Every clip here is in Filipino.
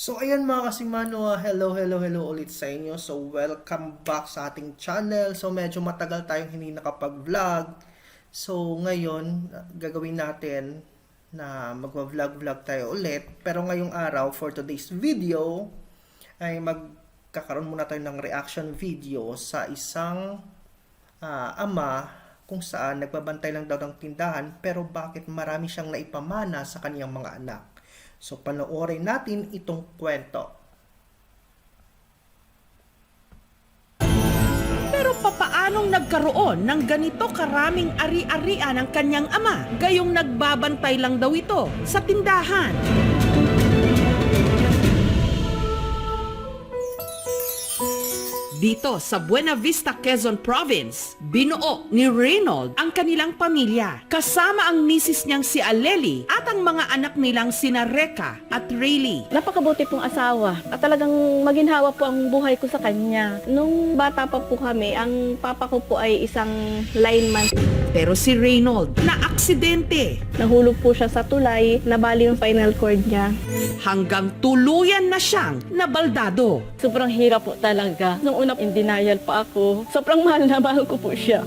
So ayan mga kasimano, ah, hello, hello, hello ulit sa inyo. So welcome back sa ating channel. So medyo matagal tayong hindi nakapag-vlog. So ngayon, gagawin natin na magwa-vlog-vlog tayo ulit. Pero ngayong araw, for today's video, ay magkakaroon muna tayo ng reaction video sa isang ah, ama kung saan nagbabantay lang daw ng tindahan pero bakit marami siyang naipamana sa kaniyang mga anak. So panoorin natin itong kwento. Pero papaanong nagkaroon ng ganito karaming ari-arian ang kanyang ama? Gayong nagbabantay lang daw ito sa tindahan. Dito sa Buena Vista, Quezon Province, binuo ni Reynold ang kanilang pamilya. Kasama ang misis niyang si Aleli at ang mga anak nilang sina Reka at Rayleigh. Napakabuti pong asawa at talagang maginhawa po ang buhay ko sa kanya. Nung bata pa po kami, ang papa ko po ay isang lineman. Pero si Reynold na aksidente Nahulog po siya sa tulay, nabali yung final cord niya. hanggang tuluyan na siyang nabaldado. Sobrang hirap po talaga. Nung una, in denial pa ako. Sobrang mahal na mahal ko po siya.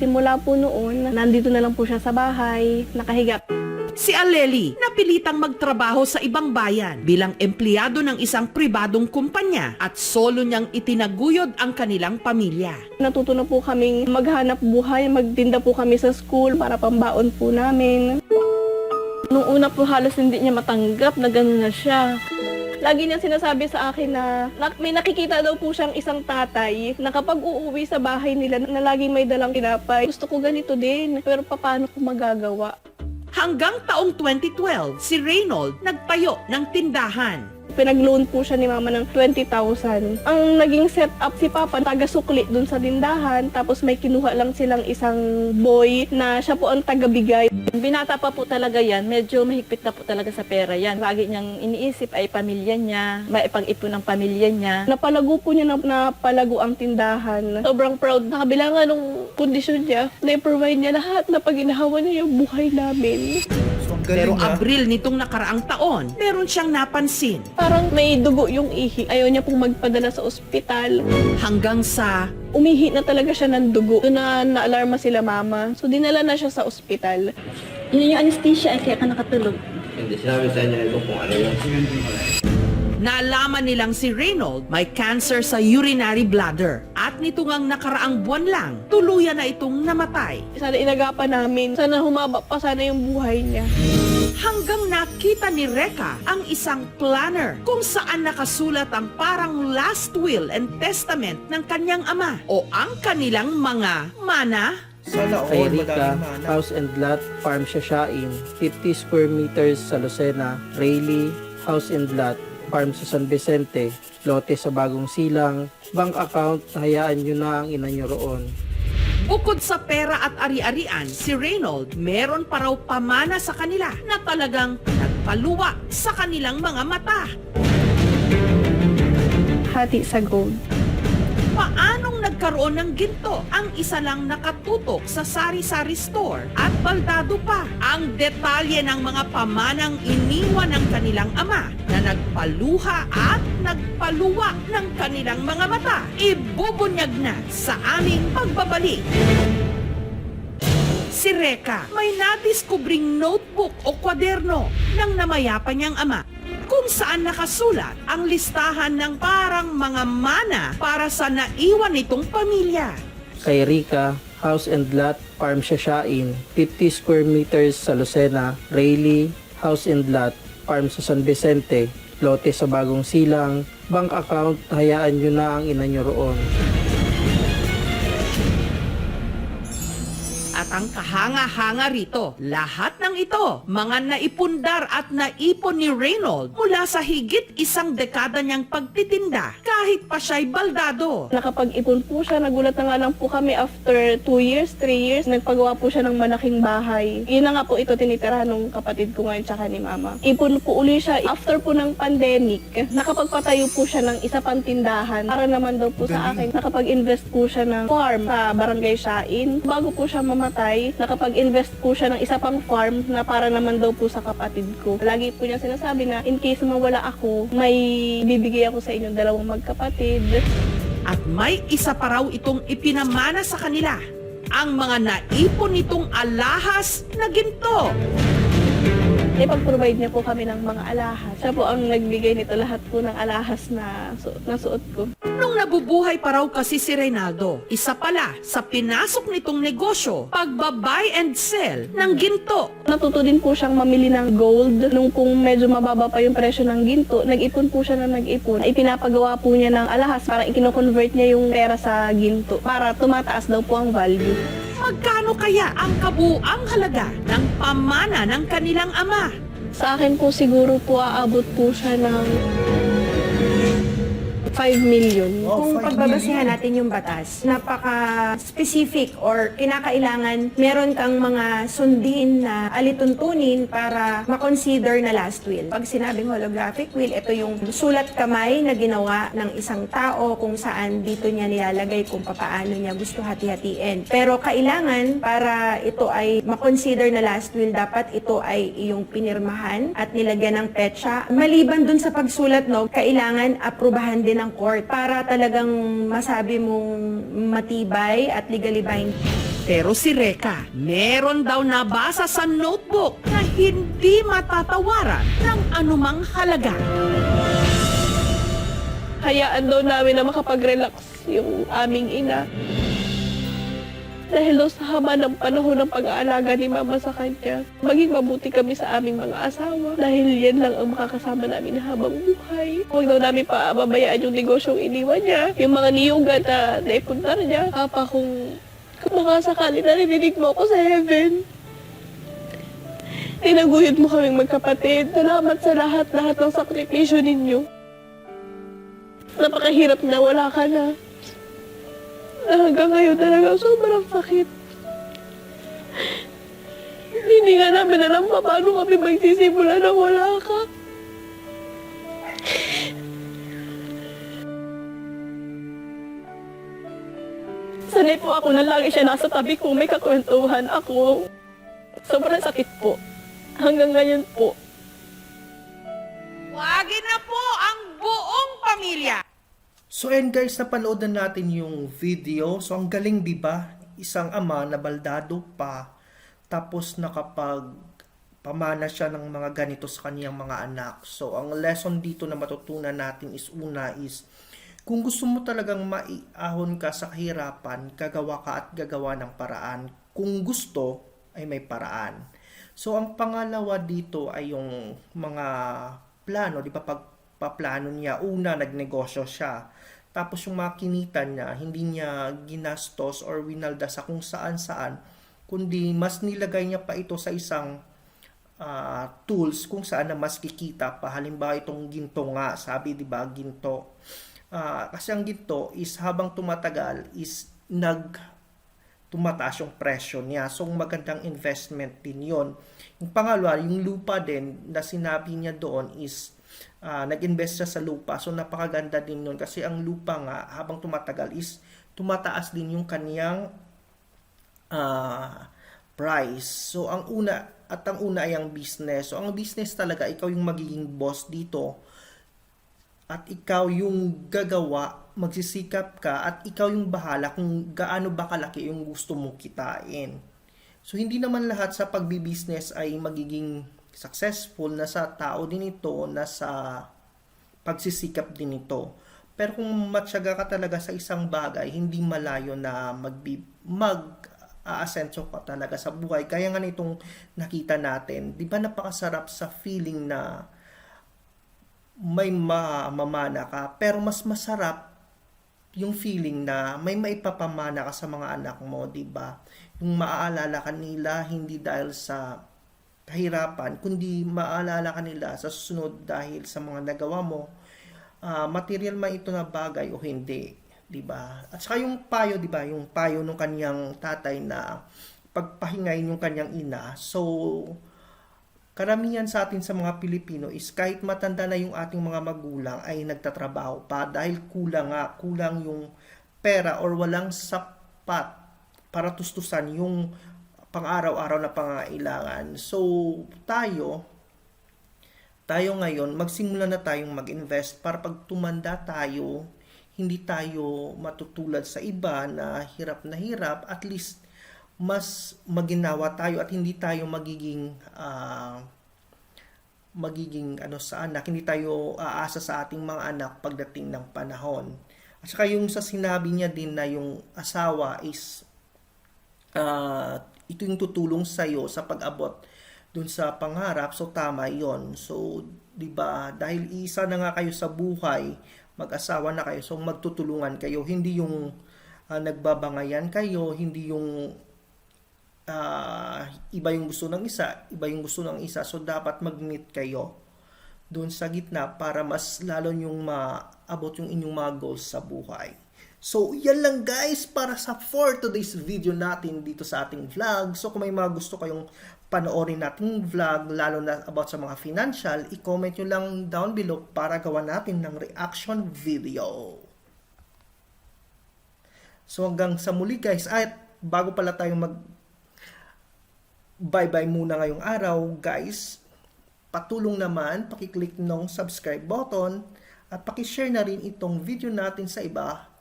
Simula po noon, nandito na lang po siya sa bahay, nakahiga. Si Aleli napilitang magtrabaho sa ibang bayan bilang empleyado ng isang pribadong kumpanya at solo niyang itinaguyod ang kanilang pamilya. Natuto na po kaming maghanap buhay, magtinda po kami sa school para pambaon po namin. Nung una po halos hindi niya matanggap na gano'n na siya. Lagi niya sinasabi sa akin na, na may nakikita daw po siyang isang tatay na kapag uuwi sa bahay nila na laging may dalang tinapay. Gusto ko ganito din, pero paano ko magagawa? Hanggang taong 2012, si Reynold nagtayo ng tindahan. Pinag-loan po siya ni mama ng 20,000. Ang naging setup si papa, taga-sukli dun sa tindahan, tapos may kinuha lang silang isang boy na siya po ang taga-bigay. Binata pa po talaga yan, medyo mahigpit na po talaga sa pera yan. Lagi niyang iniisip ay pamilya niya, maipag-ipon ng pamilya niya. Napalago po niya na napalago ang tindahan. Sobrang proud na kabilangan ng kondisyon niya. Na-provide niya lahat na paginahawa niya yung buhay namin. Pero ah. Abril nitong nakaraang taon, meron siyang napansin. Parang may dugo yung ihi. Ayaw niya pong magpadala sa ospital. Hanggang sa umihi na talaga siya ng dugo. Doon na naalarma sila mama. So dinala na siya sa ospital. Yun yung anesthesia ay kaya ka nakatulog. Hindi sinabi sa inyo ito kung ano yung Naalaman nilang si Reynold may cancer sa urinary bladder at nito ngang nakaraang buwan lang, tuluyan na itong namatay. Sana inagapan namin. Sana humaba pa sana yung buhay niya. Hanggang nakita ni Reka ang isang planner kung saan nakasulat ang parang last will and testament ng kanyang ama o ang kanilang mga mana. Sana Kay all Rica. House and Lot, Farm Shashain, 50 square meters sa Lucena, Rayleigh, House and Lot, Farm sa San Vicente, lote sa Bagong Silang, bank account, hayaan nyo na ang ina nyo roon. Bukod sa pera at ari-arian, si Reynold meron pa raw pamana sa kanila na talagang nagpaluwa sa kanilang mga mata. Hati sa gold. Nagkaroon ng ginto ang isa lang nakatutok sa sari-sari store at baldado pa ang detalye ng mga pamanang iniwan ng kanilang ama na nagpaluha at nagpaluwa ng kanilang mga mata. Ibubunyag na sa aming pagbabalik. Si Reka may nadiskubring notebook o kwaderno ng namayapa niyang ama kung saan nakasulat ang listahan ng parang mga mana para sa naiwan nitong pamilya. Kay Rica, House and Lot, Farm Shashain, 50 square meters sa Lucena, Rayleigh, House and Lot, Farm sa San Vicente, lote sa Bagong Silang, bank account, hayaan nyo na ang ina nyo roon. Ang kahanga-hanga rito, lahat ng ito, mga naipundar at naipon ni Reynold mula sa higit isang dekada niyang pagtitinda kahit pa siya'y baldado. Nakapag-ipon po siya. Nagulat na nga lang po kami after 2 years, 3 years. Nagpagawa po siya ng malaking bahay. Yun na nga po ito tinitirahan ng kapatid ko ngayon tsaka ni mama. Ipon po uli siya. After po ng pandemic, nakapagpatayo po siya ng isa pang tindahan. Para naman daw po sa akin, nakapag-invest po siya ng farm sa Barangay Shain. Bago po siya mamatay, bahay, nakapag-invest po siya ng isa pang farm na para naman daw po sa kapatid ko. Lagi po niya sinasabi na in case mawala ako, may bibigay ako sa inyong dalawang magkapatid. At may isa pa raw itong ipinamana sa kanila, ang mga naipon nitong alahas na ginto. Ipag-provide niya po kami ng mga alahas. Siya po ang nagbigay nito lahat po ng alahas na, su- na suot ko. Nung nabubuhay pa raw kasi si Reynaldo, isa pala sa pinasok nitong negosyo, pagbabuy and sell ng ginto. Natuto din po siyang mamili ng gold. Nung kung medyo mababa pa yung presyo ng ginto, nag-ipon po siya na nag-ipon. Ipinapagawa po niya ng alahas para ikino-convert niya yung pera sa ginto para tumataas daw po ang value. Magkano kaya ang kabuang halaga ng pamana ng kanilang ama? Sa akin po siguro po aabot po siya ng 5 million. Oh, Kung five pagbabasihan million. natin yung batas, napaka-specific or kinakailangan meron kang mga sundin na alituntunin para makonsider na last will. Pag sinabing holographic will, ito yung sulat kamay na ginawa ng isang tao kung saan dito niya nilalagay kung papaano niya gusto hati-hatiin. Pero kailangan para ito ay makonsider na last will, dapat ito ay iyong pinirmahan at nilagyan ng petsa. Maliban dun sa pagsulat, no, kailangan aprubahan din ng court para talagang masabi mong matibay at legally binding. Pero si Reka, meron daw nabasa sa notebook na hindi matatawaran ng anumang halaga. Hayaan daw namin na makapag-relax yung aming ina. Dahil daw sa haba ng panahon ng pag-aalaga ni mama sa kanya, maging mabuti kami sa aming mga asawa. Dahil yan lang ang makakasama namin habang buhay. Huwag daw namin paababayaan yung negosyong iniwan niya. Yung mga niyugan na naipunta niya. Papa, kung, kung makasakali narinig mo ako sa heaven, tinaguyod mo kaming magkapatid. Salamat sa lahat-lahat ng sakripisyo ninyo. Napakahirap na wala ka na. Hanggang ngayon talaga sobrang sakit. Hindi nga namin alam pa paano kami magsisimula na wala ka. Sanay po ako na lagi siya nasa tabi ko, may kakwentuhan ako. Sobrang sakit po. Hanggang ngayon po. Wagin na po ang buong pamilya. So and guys, napanood na natin yung video. So ang galing 'di ba? Isang ama na baldado pa tapos nakapag pamana siya ng mga ganito sa kaniyang mga anak. So ang lesson dito na matutunan natin is una is kung gusto mo talagang maiahon ka sa kahirapan, gagawa ka at gagawa ng paraan. Kung gusto, ay may paraan. So ang pangalawa dito ay yung mga plano, di ba pag paplano niya, una nagnegosyo siya. Tapos yung mga kinita niya, hindi niya ginastos or winalda sa kung saan saan, kundi mas nilagay niya pa ito sa isang ah, tools kung saan na mas kikita pa. Halimbawa itong ginto nga, sabi 'di ba, ginto. Ah, kasi ang ginto is habang tumatagal is nag tumataas yung presyo niya. So magandang investment din 'yon. Yung pangalawa, yung lupa din na sinabi niya doon is ah, nag-invest siya sa lupa. So napakaganda din nun kasi ang lupa nga habang tumatagal is tumataas din yung kaniyang ah, price. So ang una at ang una ay ang business. So ang business talaga ikaw yung magiging boss dito at ikaw yung gagawa, magsisikap ka at ikaw yung bahala kung gaano ba kalaki yung gusto mong kitain. So hindi naman lahat sa pagbi-business ay magiging successful na sa tao din ito, na sa pagsisikap din ito. Pero kung matyaga ka talaga sa isang bagay, hindi malayo na magbi mag aasenso ka talaga sa buhay. Kaya nga nitong nakita natin, di ba napakasarap sa feeling na may ma mamana ka, pero mas masarap yung feeling na may maipapamana ka sa mga anak mo, 'di ba? Yung maaalala ka nila hindi dahil sa kahirapan, kundi maaalala ka nila sa susunod dahil sa mga nagawa mo, ah, material man ito na bagay o hindi, 'di ba? At saka yung payo, 'di ba? Yung payo ng kanyang tatay na pagpahingayin yung kanyang ina. So, karamihan sa atin sa mga Pilipino is kahit matanda na yung ating mga magulang ay nagtatrabaho pa dahil kulang nga, kulang yung pera or walang sapat para tustusan yung pang-araw-araw na pangailangan. So, tayo, tayo ngayon, magsimula na tayong mag-invest para pag tumanda tayo, hindi tayo matutulad sa iba na hirap na hirap, at least mas maginawa tayo at hindi tayo magiging ah, magiging ano sa anak, hindi tayo aasa sa ating mga anak pagdating ng panahon. At saka yung sa sinabi niya din na yung asawa is ah, ito yung tutulong sa iyo sa pag-abot dun sa pangarap. So tama 'yon. So 'di ba dahil isa na nga kayo sa buhay, mag-asawa na kayo. So magtutulungan kayo, hindi yung ah, nagbabangayan kayo, hindi yung ah, iba yung gusto ng isa, iba yung gusto ng isa. So dapat mag-meet kayo doon sa gitna para mas lalo yung maabot yung inyong mga goals sa buhay. So, yan lang guys para sa for today's video natin dito sa ating vlog. So, kung may mga gusto kayong panoorin nating vlog, lalo na about sa mga financial, i-comment nyo lang down below para gawa natin ng reaction video. So, hanggang sa muli guys, at bago pala tayo mag bye-bye muna ngayong araw, guys, patulong naman, pakiclick ng subscribe button at pakishare na rin itong video natin sa iba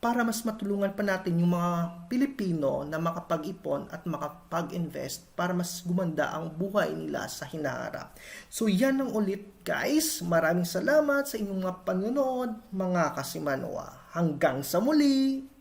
para mas matulungan pa natin yung mga Pilipino na makapag-ipon at makapag-invest para mas gumanda ang buhay nila sa hinaharap. So yan ang ulit guys. Maraming salamat sa inyong mga panonood, mga kasimanwa. Hanggang sa muli!